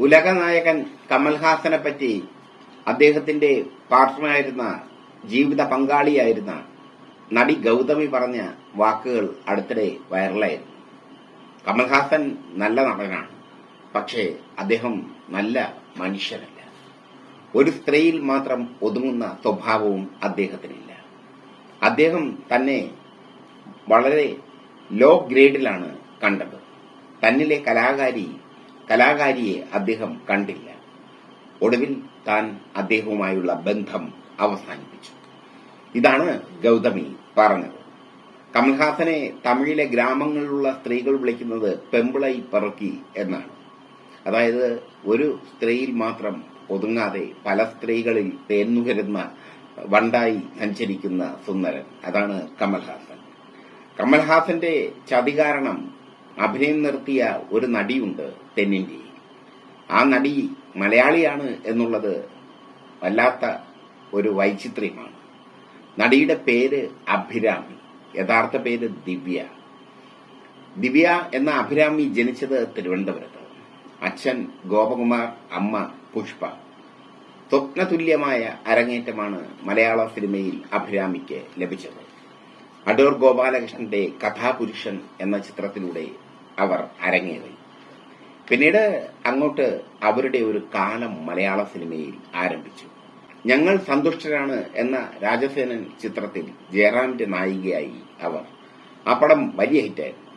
ഉലകനായകൻ കമൽഹാസനെ പറ്റി അദ്ദേഹത്തിന്റെ പാർട്ട്ണറായിരുന്ന ജീവിത പങ്കാളിയായിരുന്ന നടി ഗൗതമി പറഞ്ഞ വാക്കുകൾ അടുത്തിടെ വൈറലായിരുന്നു. കമൽഹാസൻ നല്ല നടനാണ്. പക്ഷേ അദ്ദേഹം നല്ല മനുഷ്യനല്ല. ഒരു സ്ത്രീയിൽ മാത്രം ഒതുങ്ങുന്ന സ്വഭാവവും അദ്ദേഹത്തിനില്ല. അദ്ദേഹം തന്നെ വളരെ ലോ ഗ്രേഡിലാണ് കണ്ടത്. തന്നിലെ കലാകാരി കലാകാരിയെ അദ്ദേഹം കണ്ടില്ല. ഒടുവിൽ താൻ അദ്ദേഹവുമായുള്ള ബന്ധം അവസാനിപ്പിച്ചു. ഇതാണ് ഗൗതമി പറഞ്ഞത്. കമൽഹാസനെ തമിഴിലെ ഗ്രാമങ്ങളിലുള്ള സ്ത്രീകൾ വിളിക്കുന്നത് പെമ്പിളൈ പറക്കി എന്നാണ്. അതായത് ഒരു സ്ത്രീയിൽ മാത്രം ഒതുങ്ങാതെ പല സ്ത്രീകളിൽ തേന്നുകരുന്ന വണ്ടായി സഞ്ചരിക്കുന്ന സുന്ദരൻ. അതാണ് കമൽഹാസൻ. കമൽഹാസന്റെ ചതി കാരണം അഭിനയം നിർത്തിയ ഒരു നടിയുണ്ട് തെന്നിന്ത്യയിൽ ആ നടി മലയാളിയാണ് എന്നുള്ളത് വല്ലാത്ത ഒരു വൈചിത്ര്യമാണ്. നടിയുടെ പേര് അഭിരാമി യഥാർത്ഥ പേര് ദിവ്യ. ദിവ്യ എന്ന അഭിരാമി ജനിച്ചത് തിരുവനന്തപുരത്ത്. അച്ഛൻ ഗോപകുമാർ അമ്മ പുഷ്പ. സ്വപ്നതുല്യമായ അരങ്ങേറ്റമാണ് മലയാള സിനിമയിൽ അഭിരാമിക്ക് ലഭിച്ചത്. അടൂർ ഗോപാലകൃഷ്ണന്റെ കഥാപുരുഷൻ എന്ന ചിത്രത്തിലൂടെ അവർ അരങ്ങേറി. പിന്നീട് അങ്ങോട്ട് അവരുടെ ഒരു കാലം മലയാള സിനിമയിൽ ആരംഭിച്ചു. ഞങ്ങൾ സന്തുഷ്ടരാണ് എന്ന രാജസേനൻ ചിത്രത്തിൽ ജയറാമിന്റെ നായികയായി അവർ. ആ പടം വലിയ ഹിറ്റായിരുന്നു.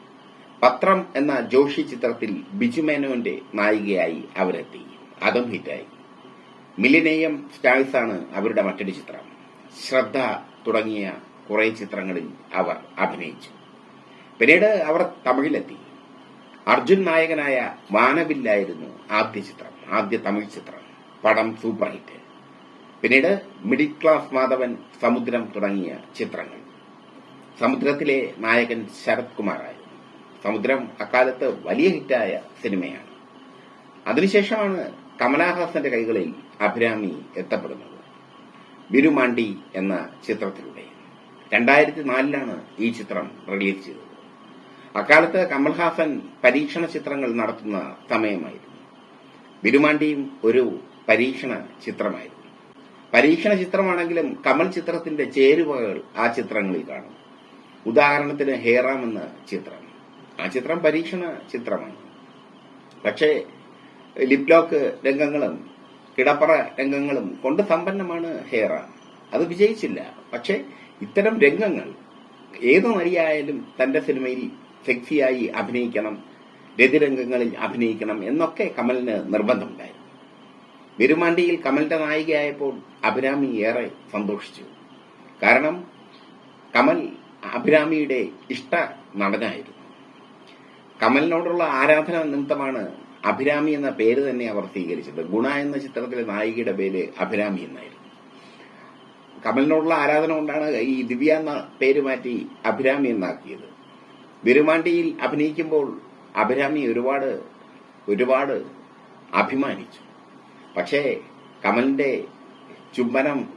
പത്രം എന്ന ജോഷി ചിത്രത്തിൽ ബിജുമേനോന്റെ നായികയായി അവരെത്തി. അതും ഹിറ്റായി. മിലിനേയം ആണ് അവരുടെ മറ്റൊരു ചിത്രം. ശ്രദ്ധ തുടങ്ങിയ കുറെ ചിത്രങ്ങളിൽ അവർ അഭിനയിച്ചു. പിന്നീട് അവർ തമിഴിലെത്തി. അർജുൻ നായകനായ വാനവില്ലായിരുന്നു ആദ്യ ചിത്രം ആദ്യ തമിഴ് ചിത്രം പടം സൂപ്പർ ഹിറ്റ് പിന്നീട് മിഡിൽ ക്ലാസ് മാധവൻ സമുദ്രം തുടങ്ങിയ ചിത്രങ്ങൾ. സമുദ്രത്തിലെ നായകൻ ശരത് കുമാറായിരുന്നു. സമുദ്രം അക്കാലത്ത് വലിയ ഹിറ്റായ സിനിമയാണ്. അതിനുശേഷമാണ് കമലാഹാസന്റെ കൈകളിൽ അഭിരാമി എത്തപ്പെടുന്നത്. ബിരുമാണ്ടി എന്ന ചിത്രത്തിലൂടെ. രണ്ടായിരത്തി നാലിലാണ് ഈ ചിത്രം റിലീസ് ചെയ്തത്. അക്കാലത്ത് കമൽഹാസൻ പരീക്ഷണ ചിത്രങ്ങൾ നടത്തുന്ന സമയമായിരുന്നു. ബിരുമാണ്ടിയും ഒരു പരീക്ഷണ ചിത്രമായിരുന്നു. പരീക്ഷണ ചിത്രമാണെങ്കിലും കമൽ ചിത്രത്തിന്റെ ചേരുവകൾ ആ ചിത്രങ്ങളിൽ കാണും. ഉദാഹരണത്തിന് ഹേറാം എന്ന ചിത്രം. ആ ചിത്രം പരീക്ഷണ ചിത്രമാണ്. പക്ഷേ ലിപ്ലോക്ക് രംഗങ്ങളും കിടപ്പറ രംഗങ്ങളും കൊണ്ട് സമ്പന്നമാണ് ഹേറാം. അത് വിജയിച്ചില്ല. പക്ഷേ ഇത്തരം രംഗങ്ങൾ ഏത് നടിയായാലും തന്റെ സിനിമയിൽ സെക്സിയായി അഭിനയിക്കണം രതിരംഗങ്ങളിൽ അഭിനയിക്കണം എന്നൊക്കെ കമലിന് നിർബന്ധമുണ്ടായിരുന്നു. വിരുമാണ്ടിയിൽ കമലിന്റെ നായികയായപ്പോൾ അഭിരാമി ഏറെ സന്തോഷിച്ചു. കാരണം കമൽ അഭിരാമിയുടെ ഇഷ്ട നടനായിരുന്നു. കമലിനോടുള്ള ആരാധന നിമിത്തമാണ് അഭിരാമി എന്ന പേര് തന്നെ അവർ സ്വീകരിച്ചത്. ഗുണ എന്ന ചിത്രത്തിലെ നായികയുടെ പേര് അഭിരാമി എന്നായിരുന്നു. കമലിനോടുള്ള ആരാധന കൊണ്ടാണ് ഈ ദിവ്യ എന്ന പേര് മാറ്റി അഭിരാമി എന്നാക്കിയത്. വിരുമാണ്ടിയിൽ അഭിനയിക്കുമ്പോൾ അഭിരാമി ഒരുപാട് ഒരുപാട് അഭിമാനിച്ചു. പക്ഷേ കമലിന്റെ ചുംബനം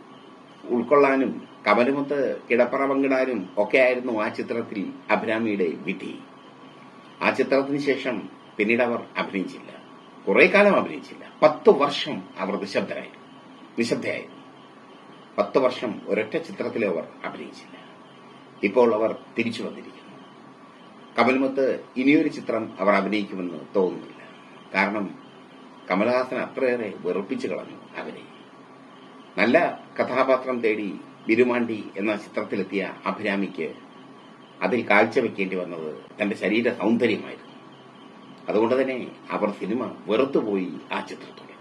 ഉൾക്കൊള്ളാനും കമലുമൊത്ത് കിടപ്പറ പങ്കിടാനും ഒക്കെയായിരുന്നു ആ ചിത്രത്തിൽ അഭിരാമിയുടെ വിധി. ആ ചിത്രത്തിന് ശേഷം പിന്നീട് അവർ അഭിനയിച്ചില്ല. കുറെ കാലം അഭിനയിച്ചില്ല. പത്ത് വർഷം അവർ നിശബ്ദരായി നിശബ്ദയായിരുന്നു. പത്ത് വർഷം ഒരൊറ്റ ചിത്രത്തിൽ അവർ അഭിനയിച്ചില്ല. ഇപ്പോൾ അവർ തിരിച്ചു വന്നിരിക്കുന്നു. കമൽമത്ത് ഇനിയൊരു ചിത്രം അവർ അഭിനയിക്കുമെന്ന് തോന്നുന്നില്ല. കാരണം കമലഹാസൻ അത്രയേറെ വെറുപ്പിച്ചു കളഞ്ഞു അവരെ. നല്ല കഥാപാത്രം തേടി ബിരുമാണ്ടി എന്ന ചിത്രത്തിലെത്തിയ അഭിരാമിക്ക് അതിൽ കാഴ്ചവെക്കേണ്ടി വന്നത് തന്റെ ശരീര സൗന്ദര്യമായിരുന്നു. അതുകൊണ്ട് തന്നെ അവർ സിനിമ വെറുത്തുപോയി ആ ചിത്രത്തോട്.